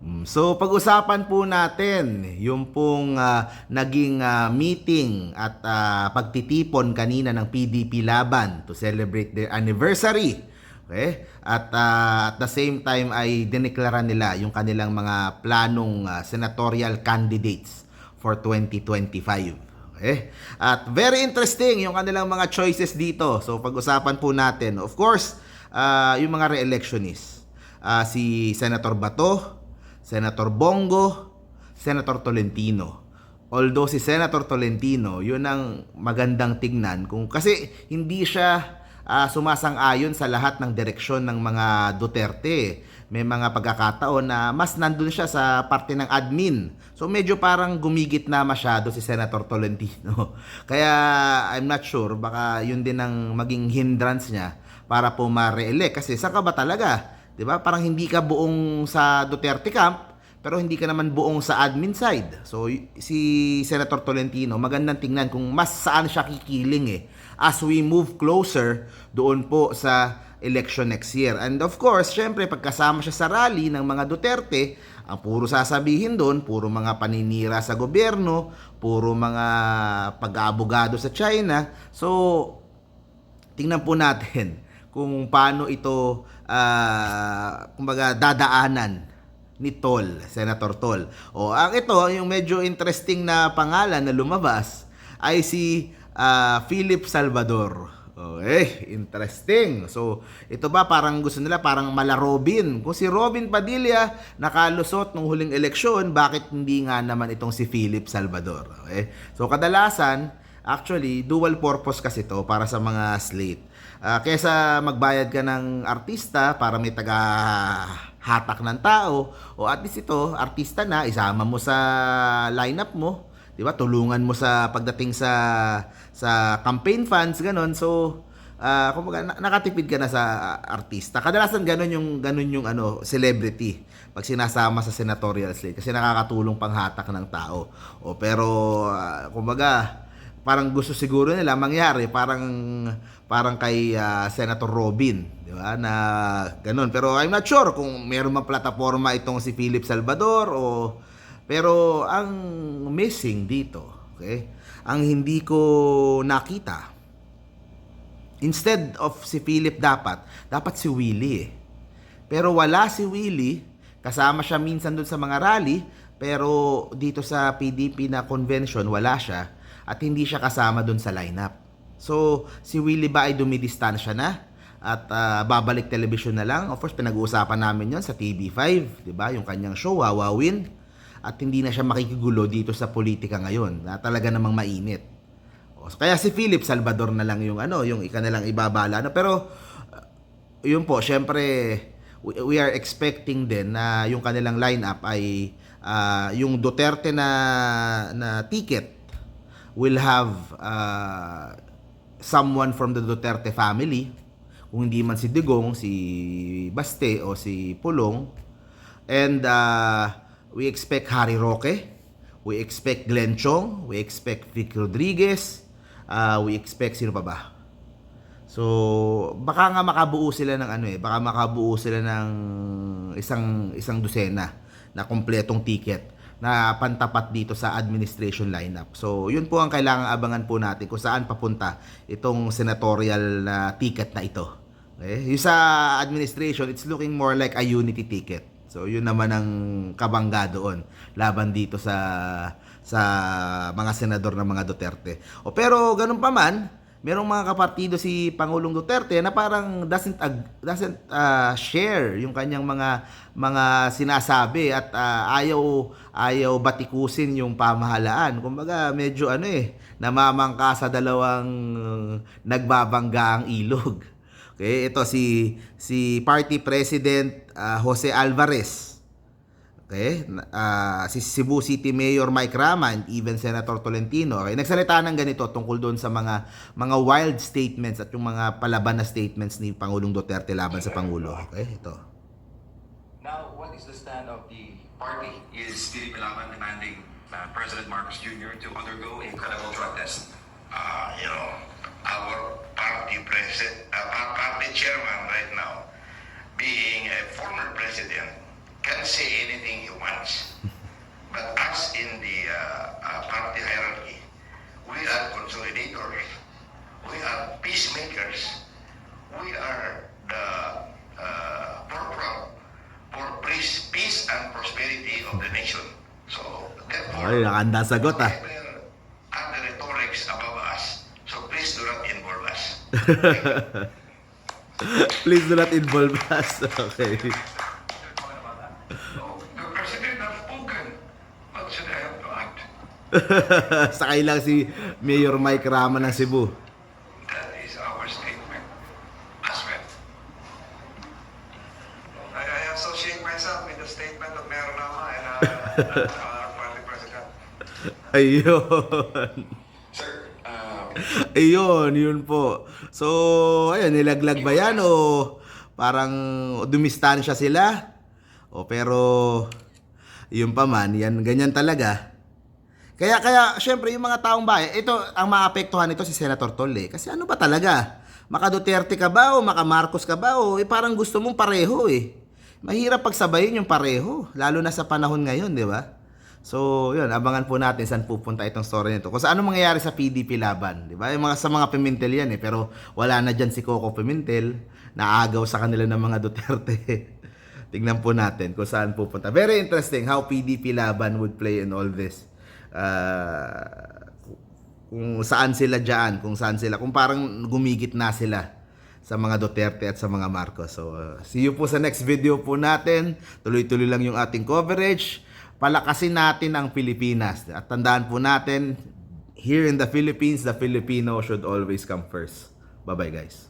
Mm, So pag-usapan po natin yung pong ah, naging ah, meeting at ah, pagtitipon kanina ng PDP Laban to celebrate their anniversary. Okay? At ah, at the same time ay dineklara nila yung kanilang mga planong ah, senatorial candidates for 2025. Okay? At very interesting yung kanilang mga choices dito. So pag-usapan po natin, of course, ah, yung mga re-electionists. Ah, si Senator Bato, Senator Bongo, Senator Tolentino. Although si Senator Tolentino, yun ang magandang tignan kung kasi hindi siya ah, sumasang-ayon sa lahat ng direksyon ng mga Duterte. May mga pagkakataon na mas nandun siya sa parte ng admin. So medyo parang gumigit na masyado si Senator Tolentino. Kaya I'm not sure, baka yun din ang maging hindrance niya para po ma-re-elect. Kasi saan ka ba talaga? 'Di ba? Parang hindi ka buong sa Duterte camp, pero hindi ka naman buong sa admin side. So si Senator Tolentino, magandang tingnan kung mas saan siya kikiling eh as we move closer doon po sa election next year. And of course, syempre pagkasama siya sa rally ng mga Duterte, ang puro sasabihin doon, puro mga paninira sa gobyerno, puro mga pag-aabogado sa China. So, tingnan po natin kung paano ito ah, kumbaga dadaanan ni Tol, Senator Tol. O ang ito, yung medyo interesting na pangalan na lumabas ay si ah, Philip Salvador. Okay, interesting. So, ito ba parang gusto nila parang mala Robin. Kung si Robin Padilla nakalusot nung huling eleksyon, bakit hindi nga naman itong si Philip Salvador? Okay? So, kadalasan, actually, dual purpose kasi to para sa mga slate. Ah, kesa magbayad ka ng artista para may taga hatak ng tao o at least ito artista na isama mo sa lineup mo 'di ba? Tulungan mo sa pagdating sa sa campaign funds ganon. So ah kumbaga na- nakatipid ka na sa artista. Kadalasan ganon yung ganon yung ano celebrity pag sinasama sa senatorial slate kasi nakakatulong panghatak ng tao. O pero ah, kumbaga parang gusto siguro nila mangyari parang parang kay ah, Senator Robin, di ba? Na ganun. Pero I'm not sure kung meron mang plataforma itong si Philip Salvador o pero ang missing dito, okay? Ang hindi ko nakita Instead of si Philip dapat, dapat si Willie eh. Pero wala si Willie, kasama siya minsan doon sa mga rally, pero dito sa PDP na convention, wala siya, at hindi siya kasama doon sa lineup. So, si Willie ba ay dumidistansya na? At ah, babalik television na lang? Of course, pinag-uusapan namin yon sa TV5, di ba? Yung kanyang show, Wawawin. At hindi na siya makikigulo dito sa politika ngayon, na talaga namang mainit. O, Kaya si Philip Salvador na lang yung ano, yung ika na lang ibabala. No? Pero, uh, yun po, syempre, we, we are expecting din na yung kanilang lineup ay ah, yung Duterte na, na ticket will have ah, someone from the Duterte family. Kung hindi man si Digong, si Baste o si Pulong. And uh, we expect Harry Roque. We expect Glenn Chong. We expect Vic Rodriguez. Uh, we expect sino pa ba? So, baka nga makabuo sila ng ano eh, baka makabuo sila ng isang isang dosena na kompletong ticket na pantapat dito sa administration lineup. So, yun po ang kailangan abangan po natin kung saan papunta itong senatorial na ticket na ito. Okay? Yung sa administration, it's looking more like a unity ticket. So, yun naman ang kabangga doon laban dito sa sa mga senador ng mga Duterte. O pero ganun pa man, merong mga kapartido si Pangulong Duterte na parang doesn't ag- doesn't ah, share yung kanyang mga mga sinasabi at ah, ayaw ayaw batikusin yung pamahalaan. Kumbaga medyo ano eh namamangka sa dalawang uh, nagbabangga ang ilog. Okay, ito si si Party President ah, Jose Alvarez. Okay? Ah, si Cebu City Mayor Mike Rama and even Senator Tolentino. Okay? Nagsalita ng ganito tungkol doon sa mga mga wild statements at yung mga palaban na statements ni Pangulong Duterte laban sa Pangulo. Okay? Ito. Now, what is the stand of the party? is PDP Laban demanding uh, President Marcos Jr. to undergo a credible drug test. uh, you know, our party president, uh, our party chairman right now, being a former president, can say anything he wants. But us in the uh, uh, party hierarchy, we are consolidators. We are peacemakers. We are the uh, corporal for peace, peace and prosperity of the nation. So, therefore, Ay, nakanda sagot ah. Uh, other rhetorics above us, so please do not involve us. please do not involve us. Okay. Sakay lang si Mayor Mike Rama ng Cebu. That is our statement as well. I, I associate myself with the statement of Mayor Rama and uh, our party president. Ayun. Sir, uh, Ayun, yun po. So, ayun, nilaglag ba yan o parang dumistansya sila? O pero, yun pa man, yan, ganyan talaga. Kaya, kaya, syempre, yung mga taong bayan, ito, ang maapektuhan nito si Senator Tolle. Kasi ano ba talaga? Maka Duterte ka ba o maka Marcos ka ba o eh, parang gusto mong pareho eh. Mahirap pagsabayin yung pareho, lalo na sa panahon ngayon, di ba? So, yun, abangan po natin saan pupunta itong story nito. Kung sa ano mangyayari sa PDP laban, di ba? Yung mga, sa mga Pimentel yan eh, pero wala na dyan si Coco Pimentel, naagaw sa kanila ng mga Duterte. Tingnan po natin kung saan pupunta. Very interesting how PDP laban would play in all this. Ah, kung saan sila dyan, kung saan sila, kung parang gumigit na sila sa mga Duterte at sa mga Marcos. So, uh, see you po sa next video po natin. Tuloy-tuloy lang yung ating coverage. Palakasin natin ang Pilipinas. At tandaan po natin, here in the Philippines, the Filipino should always come first. Bye-bye guys.